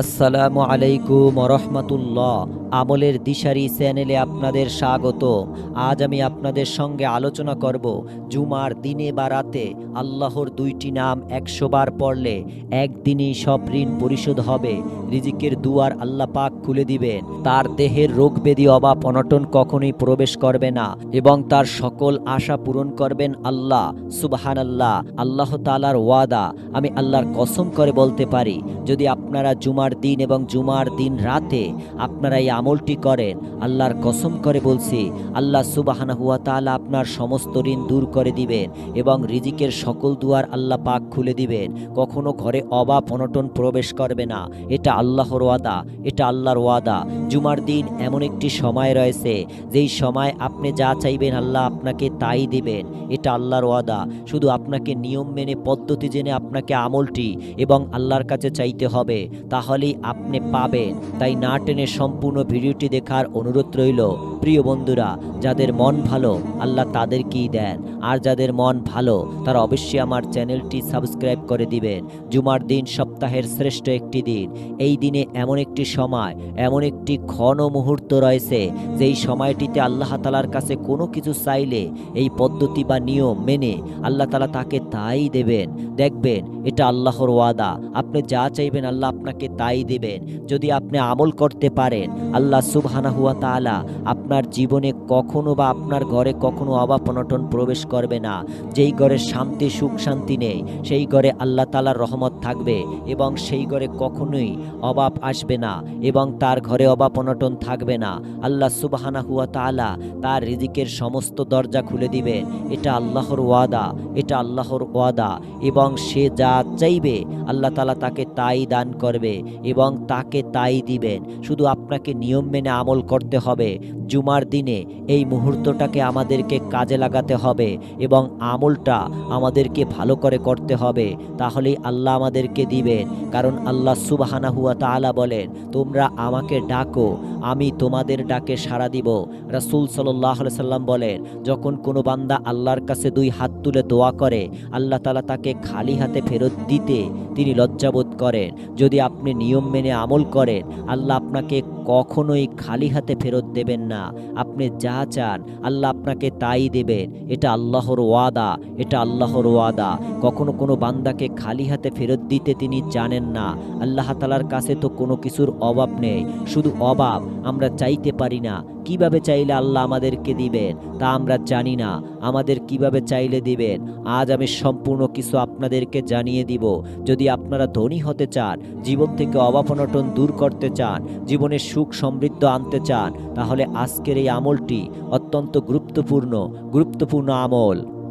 আসসালামু আলাইকুম রহমতুল্লাহ আমলের দিশারি চ্যানেলে আপনাদের স্বাগত আজ আমি আপনাদের সঙ্গে আলোচনা করব জুমার দিনে বা রাতে আল্লাহর দুইটি নাম একশো বার পড়লে একদিনেই সব ঋণ পরিশোধ হবে। রিজিকের দুয়ার আল্লাহ পাক খুলে দিবেন। তার দেহের রোগ ব্যাধি অভাব অনটন কখনোই প্রবেশ করবে না এবং তার সকল আশা পূরণ করবেন আল্লাহ। সুবাহান আল্লাহ আল্লাহ তালার ওয়াদা। আমি আল্লাহর কসম করে বলতে পারি, যদি আপনারা জুমার দিন এবং জুমার দিন রাতে আপনারা এই আমলটি করেন। আল্লাহর কসম করে বলছি, আল্লাহ সুবাহানা হুয়া তাআলা আপনার সমস্ত ঋণ দূর করে দিবেন এবং রিজিকের সকল দুয়ার আল্লাহ পাক খুলে দিবেন। কখনো ঘরে অভাব, অনটন প্রবেশ করবে না। এটা আল্লাহর ওয়াদা, এটা আল্লাহর ওয়াদা। জুমার দিন এমন একটি সময় রয়েছে, যেই সময় আপনি যা চাইবেন আল্লাহ আপনাকে তাই দিবেন। এটা আল্লাহর ওয়াদা। শুধু আপনাকে নিয়ম মেনে, পদ্ধতি জেনে আপনাকে আমলটি এবং আল্লাহর কাছে চাইতে হবে। তাহলেই আপনি পাবেন। তাই না টেনে সম্পূর্ণ ভিডিওটি দেখার অনুরোধ রইল, প্রিয় বন্ধুরা, যাদের মন ভালো, আল্লাহ তাদেরকেই দেন। আর যাদের মন ভালো, তারা অবশ্যই আমার চ্যানেলটি সাবস্ক্রাইব করে দিবেন। জুমার দিন সপ্তাহের শ্রেষ্ঠ একটি দিন। এই দিনে এমন একটি সময়, এমন একটি ক্ষণ মুহূর্ত রয়েছে, যেই সময়টিতে আল্লাহ তালার কাছে কোনো কিছু চাইলে, এই পদ্ধতি বা নিয়ম মেনে আল্লাহ তালা তাকে তাই দেবেন। দেখবেন, এটা আল্লাহর ওয়াদা। আপনি যা চাইবেন আল্লাহ আপনাকে তাই দিবেন। যদি আপনি আমল করতে পারেন, আল্লাহ সুবহানা হুয়া তাআলা আপনার জীবনে কখনো বা আপনার ঘরে কখনো অভাব অনটন প্রবেশ করবে না। যেই ঘরে শান্তি, সুখ, শান্তি নেই, সেই ঘরে আল্লাহ তালার রহমত থাকবে এবং সেই ঘরে কখনোই অভাব আসবে না এবং তার ঘরে অভাব অনটন থাকবে না। আল্লাহ সুবহানা হুয়া তাআলা তার রিজিকের সমস্ত দরজা খুলে দিবেন। এটা আল্লাহর ওয়াদা, এটা আল্লাহর ওয়াদা এবং সে যা চাইবে, আল্লাহ তালা তাকে তাই দান করবে। এবং তাকে তাই দিবেন। শুধু আপনাকে নিয়ম মেনে আমল করতে হবে। জুমার দিনে এই মুহূর্তটাকে আমাদেরকে কাজে লাগাতে হবে এবং আমলটা আমাদেরকে ভালো করে করতে হবে, তাহলেই আল্লাহ আমাদেরকে দিবেন। কারণ আল্লাহ সুবাহানা হুয়া তাআলা বলেন, তোমরা আমাকে ডাকো, আমি তোমাদের ডাকে সাড়া দিব। রাসূল সাল্লাহ সাল্লাম বলেন, যখন কোনো বান্দা আল্লাহর কাছে দুই হাত তুলে দোয়া করে, আল্লাহ তালা তাকে খালি হাতে ফেরত দিতে তিনি লজ্জাবোধ করেন। যদি আপনি নিয়ম মেনে আমল করেন, আল্লাহ আপনাকে কখনোই খালি হাতে ফেরত দেবেন না। আপনি যা চান, আল্লাহ আপনাকে তাই দেবেন। এটা আল্লাহর ওয়াদা, এটা আল্লাহর ওয়াদা। কখনো কোনো বান্দাকে খালি হাতে ফেরত দিতে তিনি জানেন না। আল্লাহ তালার কাছে তো কোনো কিছুর অভাব নেই। শুধু অভাব, আমরা চাইতে পারি না। কীভাবে চাইলে আল্লাহ আমাদেরকে দিবেন তা আমরা জানি না। আমাদের কীভাবে চাইলে দিবেন? আজ আমি সম্পূর্ণ কিছু আপনাদেরকে জানিয়ে দিব। যদি আপনারা ধনী হতে চান, জীবন থেকে অবাপনটন দূর করতে চান, জীবনে সুখ সমৃদ্ধ আনতে চান, তাহলে আজকের এই আমলটি অত্যন্ত গুরুত্বপূর্ণ গুরুত্বপূর্ণ আমল।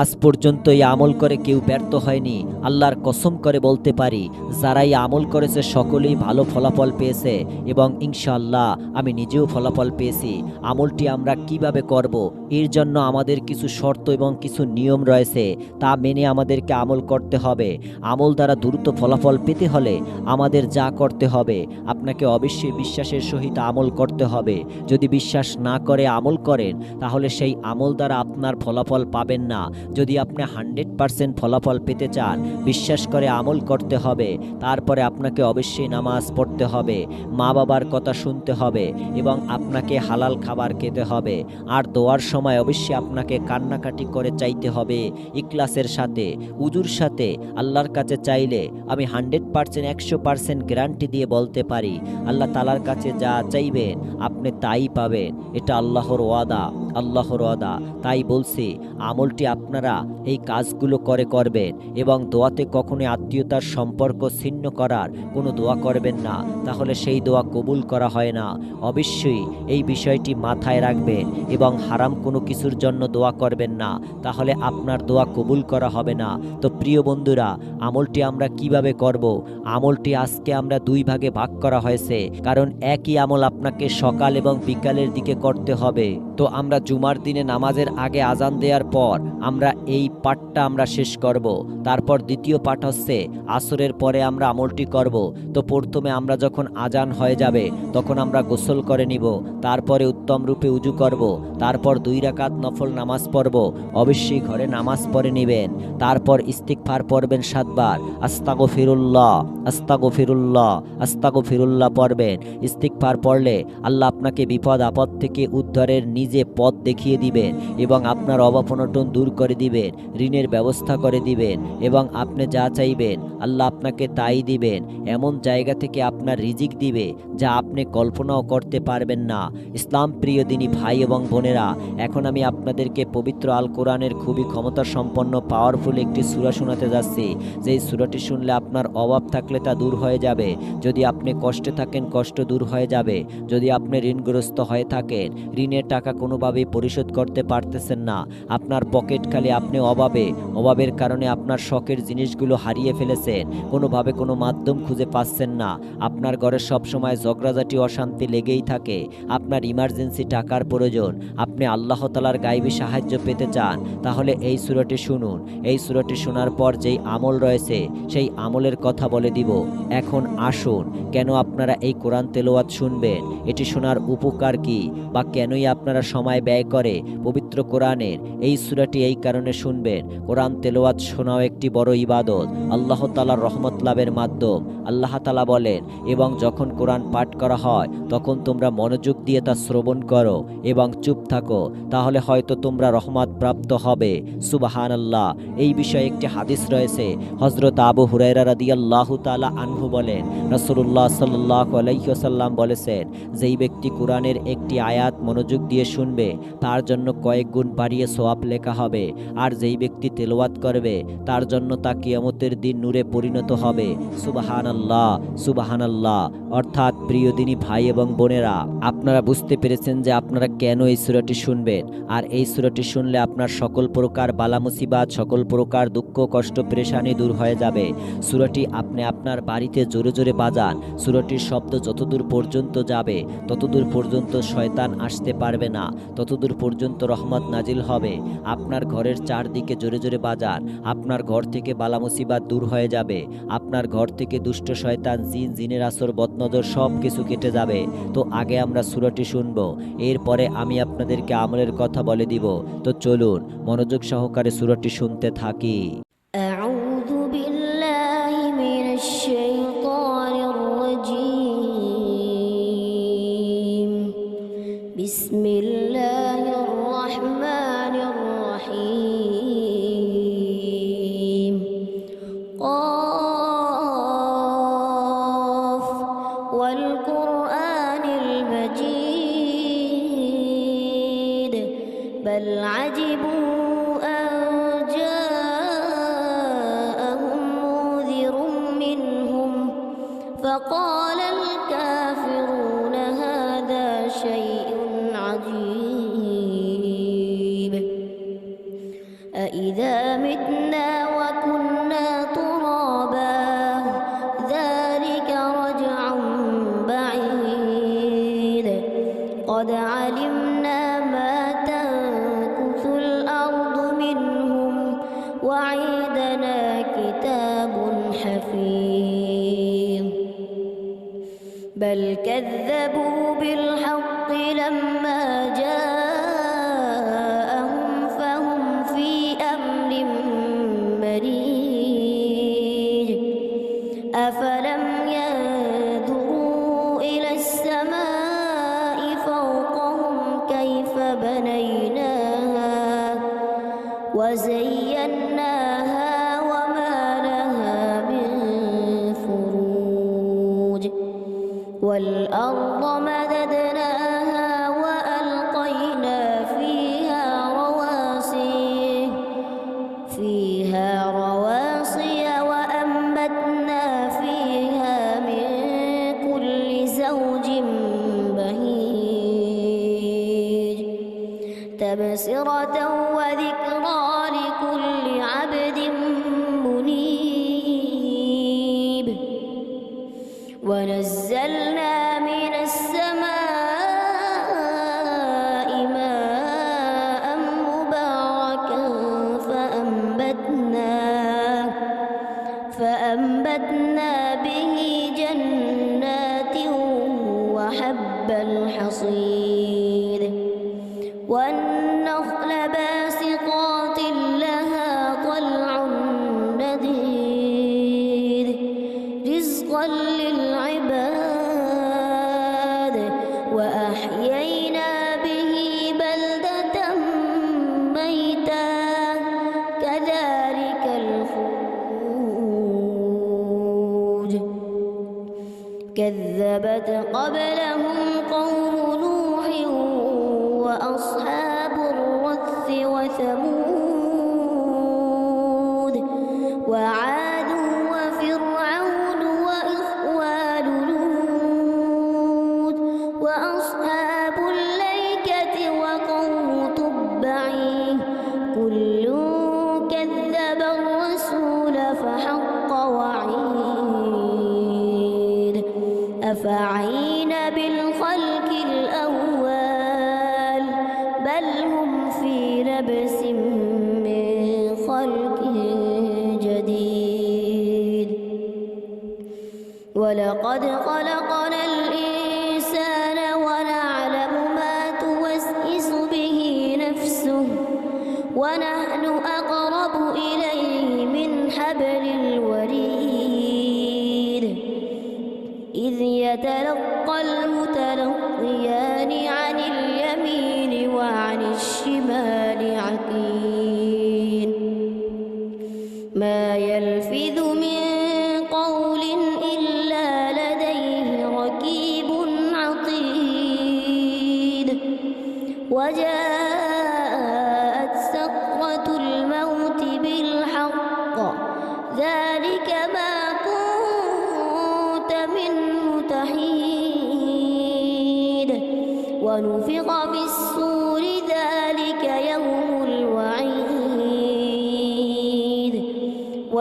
আজ পর্যন্ত এই আমল করে কেউ ব্যর্থ হয়নি, আল্লাহর কসম করে বলতে পারি যারা এই আমল করেছে সকলেই ভালো ফলাফল পেয়েছে এবং ইনশাল্লাহ আমি নিজেও ফলাফল পেয়েছি। আমলটি আমরা কীভাবে করব? এর জন্য আমাদের কিছু শর্ত এবং কিছু নিয়ম রয়েছে, তা মেনে আমাদেরকে আমল করতে হবে। আমল দ্বারা দ্রুত ফলাফল পেতে হলে আমাদের যা করতে হবে, আপনাকে অবশ্যই বিশ্বাসের সহিত আমল করতে হবে। যদি বিশ্বাস না করে আমল করেন, তাহলে সেই আমল দ্বারা আপনার ফলাফল পাবেন না। যদি আপনি হান্ড্রেড পারসেন্ট ফলাফল পেতে চান, বিশ্বাস করে আমল করতে হবে। তারপরে আপনাকে অবশ্যই নামাজ পড়তে হবে মা বাবার কথা শুনতে হবে এবং আপনাকে হালাল খাবার খেতে হবে। আর দোয়ার সময় অবশ্যই আপনাকে কান্নাকাটি করে চাইতে হবে ইকলাসের সাথে, উজুর সাথে। আল্লাহর কাছে চাইলে আমি হান্ড্রেড পারসেন্ট, একশো পারসেন্ট গ্যারান্টি দিয়ে বলতে পারি, আল্লাহ তালার কাছে যা চাইবেন আপনি তাই পাবেন। এটা আল্লাহর ওয়াদা আল্লাহর ওয়াদা। তাই বলছি, আমলটি আপনারা এই কাজগুলো করে করবেন এবং দোয়াতে কখনোই আত্মীয়তার সম্পর্ক ছিন্ন করার কোনো দোয়া করবেন না। তাহলে সেই দোয়া কবুল করা হয় না। অবশ্যই এই বিষয়টি মাথায় রাখবেন এবং হারাম কোনো কিছুর জন্য দোয়া করবেন না। তাহলে আপনার দোয়া কবুল করা হবে না। তো প্রিয় বন্ধুরা, আমলটি আমরা কীভাবে করব? আমলটি আজকে আমরা দুই ভাগে ভাগ করা হয়েছে। কারণ একই আমল আপনাকে সকাল এবং বিকালের দিকে করতে হবে। তো আমরা জুমার দিনে নামাজের আগে আজান দেওয়ার পর আমরা এই পাঠটা আমরা শেষ করব। তারপর দ্বিতীয় পাঠ হচ্ছে, আসরের পরে আমরা আমলটি করব। তো প্রথমে আমরা যখন আজান হয়ে যাবে, তখন আমরা গোসল করে নিব। তারপরে উত্তম রূপে উজু করব। তারপর দুই রাকাত নফল নামাজ পড়ব। অবশ্যই ঘরে নামাজ পড়ে নেবেন। তারপর ইস্তিকফার পড়বেন সাতবার। আস্তাগো ফিরুল্লাহ আস্তাগো ফিরুল্লাহ আস্তাগো ফিরুল্লাহ পড়বেন। ইস্তিকফার পড়লে আল্লাহ আপনাকে বিপদ আপদ থেকে উদ্ধারের নিজে পথ দেখিয়ে দিবেন এবং আপনার অভাব অনটন দূর করে দিবেন, ঋণের ব্যবস্থা করে দিবেন এবং আপনি যা চাইবেন, আল্লাহ আপনাকে তাই দিবেন। এমন জায়গা থেকে আপনার রিজিক দিবে যা আপনি কল্পনাও করতে পারবেন না। ইসলাম প্রিয় দিনী ভাই এবং বোনেরা, এখন আমি আপনাদেরকে পবিত্র আল কোরআনের খুবই ক্ষমতা সম্পন্ন পাওয়ারফুল একটি সূরা শোনাতে যাচ্ছি। যেই সূরাটি শুনলে আপনার অভাব থাকলে তা দূর হয়ে যাবে। যদি আপনি কষ্টে থাকেন, কষ্ট দূর হয়ে যাবে। যদি আপনি ঋণগ্রস্ত হয়ে থাকেন, ঋণের টাকা কোনোভাবেই পরিশোধ করতে পারতেছেন না। আপনার পকেট খালি আপনি অভাবে, অভাবের কারণে আপনার শখের জিনিসগুলো হারিয়ে ফেলেছেন। কোনোভাবে কোনো মাধ্যম খুঁজে পাচ্ছেন না। আপনার ঘরে সবসময় ঝগড়াঝাটি, অশান্তি লেগেই থাকে। আপনার ইমার্জেন্সি টাকার প্রয়োজন। আপনি আল্লাহ তালার গাইবী সাহায্য পেতে চান। তাহলে এই সুরটি শুনুন। এই সুরটি শোনার পর যেই আমল রয়েছে, সেই আমলের কথা বলে দিব। এখন আসুন, কেন আপনারা এই কোরআন তেলোয়াত শুনবেন? এটি শোনার উপকার কি? বা কেনই আপনারা সময় ব্যয় করে পবিত্র কোরআনের? এই সুরাটি এই কারণে শুনবেন, কোরআন তেলোয়াত শোনাও একটি বড় ইবাদত, আল্লাহ তালার রহমত লাভের মাধ্যম। আল্লাহ তালা বলেন, এবং যখন কোরআন পাঠ করা হয়, তখন তোমরা মনোযোগ দিয়ে তা শ্রবণ করো এবং চুপ থাকো, তাহলে হয়তো তোমরা রহমত প্রাপ্ত হবে। সুবাহান আল্লাহ এই বিষয়ে একটি হাদিস রয়েছে। হজরত আবু হুরাইরা রাদি আল্লাহ তালা আনহু বলেন রসুল্লাহ সাল্লাহ আলাইসাল্লাম বলেছেন, যেই ব্যক্তি কোরআনের একটি আয়াত মনোযোগ দিয়ে শুনবে, তার জন্য কয়েক গুণ বাড়িয়ে সোয়াব লেখা হবে। আর যেই ব্যক্তি তেলোয়াত করবে, তার জন্য তা কিয়ামতের দিন নূরে পরিণত হবে। সুবাহান আল্লাহ সুবাহান আল্লাহ অর্থাৎ প্রিয় দিনী ভাই এবং বোনেরা, আপনারা বুঝতে পেরেছেন যে আপনারা কেন এই সুরাটি শুনবেন? আর এই সুরাটি শুনলে আপনার সকল প্রকার বালা মুসিবাত সকল প্রকার দুঃখ, কষ্ট, পেরেশানি দূর হয়ে যাবে। সুরাটি আপনি আপনার বাড়িতে জোরে জোরে বাজান। সুরাটির শব্দ যতদূর পর্যন্ত যাবে, ততদূর পর্যন্ত শয়তান আসতে পারবে না। ততদূর পর্যন্ত রহমত নাজিল হবে। আপনার ঘরের চারদিকে জোরে জোরে বাজান আপনার ঘর থেকে বালা মুসিবাত দূর হয়ে যাবে। আপনার ঘর থেকে দুষ্ট শয়তান, জিন, জিনের আসর, বদনজর সব কিছু কেটে যাবে। তো আগে আমরা সুরাটি শুনব। এরপরে আমি আপনাদেরকে আমলের কথা বলে দিব। তো চলুন, মনোযোগ সহকারে সুরাটি শুনতে থাকি। أفلم تبصرة وذكرى لكل عبد منيب. ونزلنا رزقا يتلقى المتلقيان عن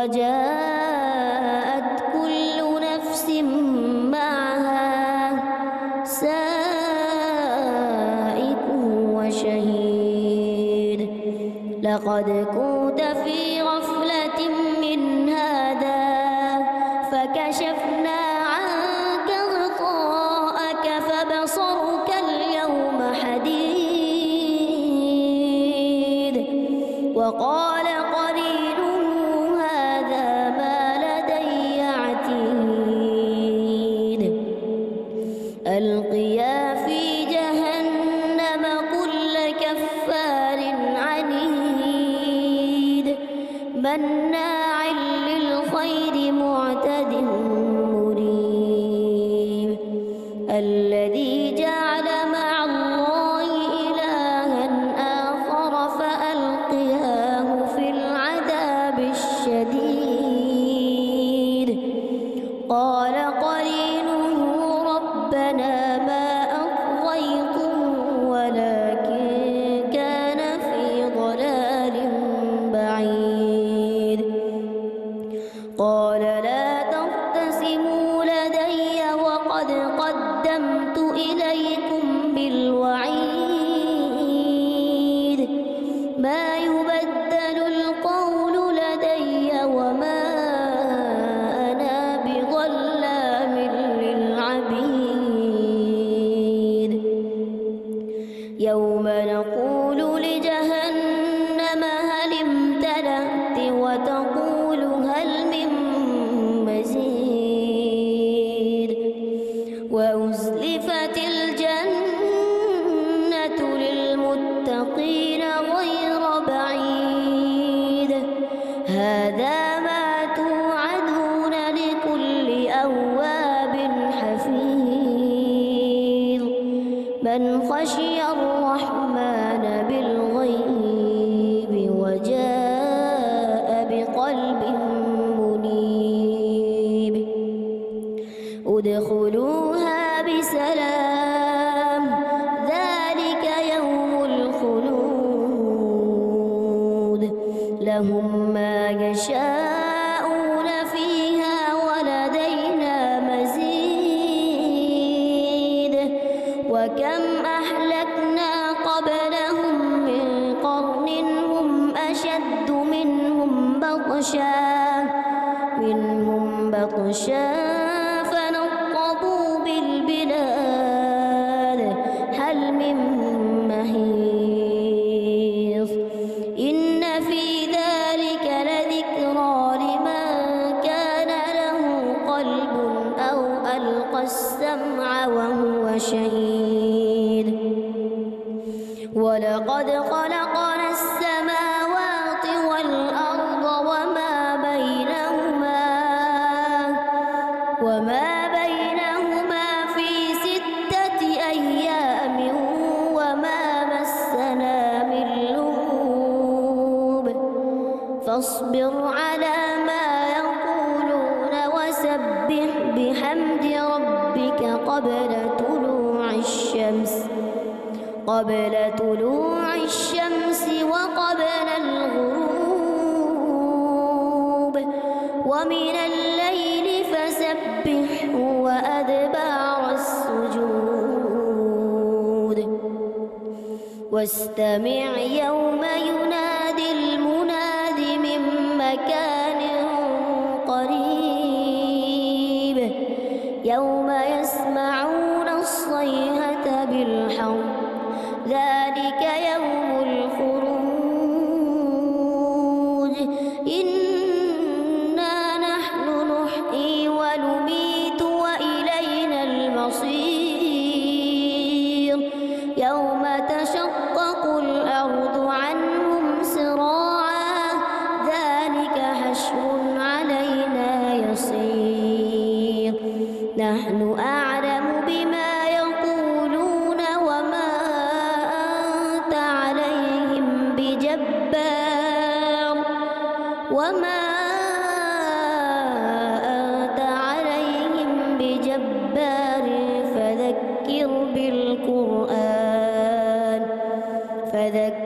وجاءت القيامة لهم ما يشاءون السمع وهو شهيد. ولقد خلقنا قبل طلوع الشمس وقبل الغروب ومن الليل فسبحه وأدبار السجود واستمع يوم ينادي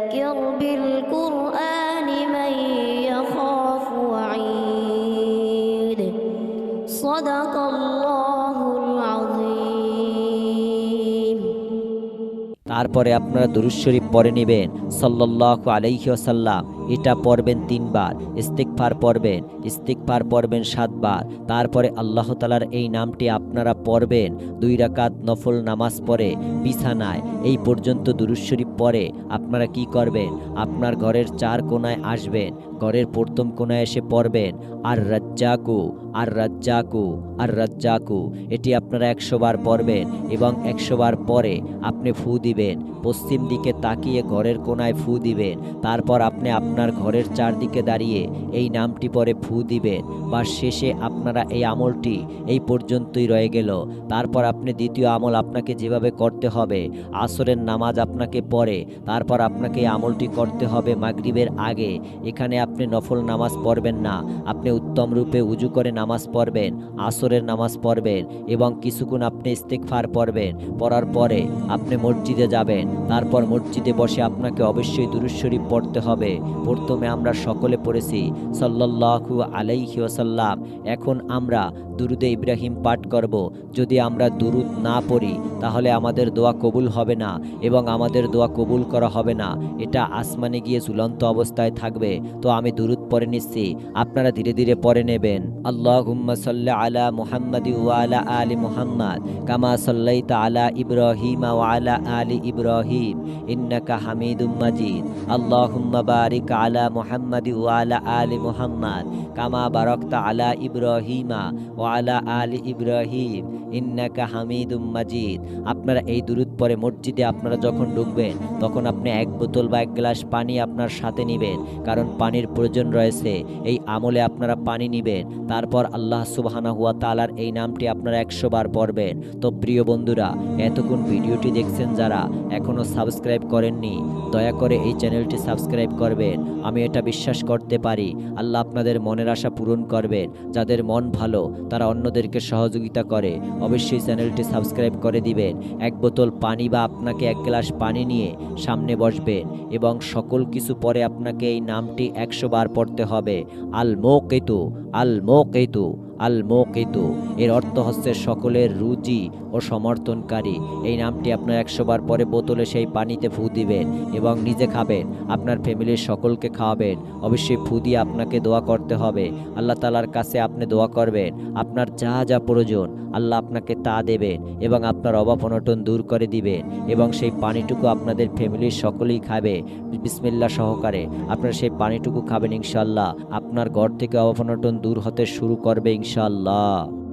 فذكر بالقرآن من يخاف وعيد صدق الله العظيم তারপরে আপনারা দুরুদ শরীফ পরে নেবেন সাল্লাল্লাহু আলাইহি ওয়াসাল্লাম, এটা পড়বেন তিনবার, ইস্তিগফার পড়বেন ইস্তিগফার পড়বেন সাতবার, তারপরে আল্লাহ তালার এই নামটি আপনারা পড়বেন, দুই রাকাত নফল নামাজ পড়ে, বিছানায়, এই পর্যন্ত দুরুদ শরীফ পরে আপনারা কি করবেন? আপনার ঘরের চার কোনায় আসবেন, ঘরের প্রথম কোনায় এসে পড়বেন আর রাজ্জাকু আর রাজ্জাকু আর রাজ্জাকু এটি আপনারা একশো বার পড়বেন এবং একশো বার পরে আপনি ফু দিবেন, পশ্চিম দিকে তাকিয়ে ঘরের কোনায় ফু দিবেন। তারপর আপনি আপনার ঘরের চারদিকে দাঁড়িয়ে এই নামটি পরে ফু দিবেন বা শেষে আপনারা এই আমলটি এই পর্যন্তই রয়ে গেল। তারপর আপনি দ্বিতীয় আমল আপনাকে যেভাবে করতে হবে, আসরের নামাজ আপনাকে পড়ে, তারপর আপনাকে এই আমলটি করতে হবে মাগরিবের আগে। এখানে আপনি নফল নামাজ পড়বেন না, আপনি উত্তম রূপে উজু করে নামাজ পড়বেন, আসরের নামাজ পড়বেন এবং কিছুক্ষণ আপনি ইস্তেকফার পড়বেন। পড়ার পরে আপনি মসজিদে যাবেন, তারপর মসজিদে বসে আপনাকে অবশ্যই দুরুদ শরীফ পড়তে হবে। প্রথমে আমরা সকলে পড়েছি, সাল্লাল্লাহু আলাইহি ওয়াসাল্লাম। এখন আমরা দুরুদে ইব্রাহিম পাঠ করব। যদি আমরা দুরুদ না পড়ি, তাহলে আমাদের দোয়া কবুল হবে না এবং আমাদের দোয়া কবুল করা হবে না। এটা আসমানে গিয়ে ঝুলন্ত অবস্থায় থাকবে। তো আমি দুরুদ পড়ে নিচ্ছি। আপনারা ধীরে ধীরে পড়ে নেবেন। আল্লাহ সাল্লা আলা মুহাম্মাদি ওয়ালা আলি মুহাম্মদ, কামা সাল্লাইতা আলা ইব্রাহিম ওয়ালা আলি ইব্রাহিম। ইন্নাকা হামিদুম মাজিদ। আল্লাহুম্মা বারিক আলা মুহাম্মাদি ওয়ালা আলি মুহাম্মদ, কামা বারাকতা আলা ইব্রাহিমা ওয়ালা আলি ইব্রাহিম, ইন্নাকা হামিদুম মাজিদ। আপনারা এই দুরুদ পরে মসজিদে আপনারা যখন ঢুকবেন তখন আপনি এক বোতল বা এক গ্লাস পানি আপনার সাথে নেবেন, কারণ পানির প্রয়োজন রয়েছে। এই আমলে আপনারা পানি নেবেন, তারপর আল্লাহ সুবাহানা হুয়া তালার এই নামটি আপনারা একশো বার পড়বেন। তো প্রিয় বন্ধুরা, এতক্ষণ ভিডিওটি দেখছেন যারা এখনও সাবস্ক্রাইব করেননি, দয়া করে এই চ্যানেলটি সাবস্ক্রাইব করবেন। আমি এটা বিশ্বাস করতে পারি। আল্লাহ আপনাদের মনের আশা পূরণ করবেন। যাদের মন ভালো, তারা অন্যদেরকে সহযোগিতা করে। অবশ্যই চ্যানেলটি সাবস্ক্রাইব করে দিবেন। এক বোতল পানি বা আপনাকে এক গ্লাস পানি নিয়ে সামনে বসবেন এবং সকল কিছু পরে আপনাকে এই নামটি একশো বার পড়তে হবে। আল মো কেতু আল মোকেতু, আল মো কেতু এর অর্থ হচ্ছে সকলের রুজি ও সমর্থনকারী। এই নামটি আপনার একশো বার পরে বোতলে সেই পানিতে ফু দিবেন এবং নিজে খাবেন। আপনার ফ্যামিলির সকলকে খাওয়াবেন। অবশ্যই ফু দিয়ে আপনাকে দোয়া করতে হবে। আল্লাহ তালার কাছে আপনি দোয়া করবেন। আপনার যা যা প্রয়োজন, আল্লাহ আপনাকে তা দেবেন এবং আপনার অভাব অনটন দূর করে দিবেন এবং সেই পানিটুকু আপনাদের ফ্যামিলির সকলেই খাবে। বিসমিল্লা সহকারে আপনারা সেই পানিটুকু খাবেন ইনশাল্লাহ আপনার ঘর থেকে অভাব অনটন দূর হতে শুরু করবে ইনশাল্লাহ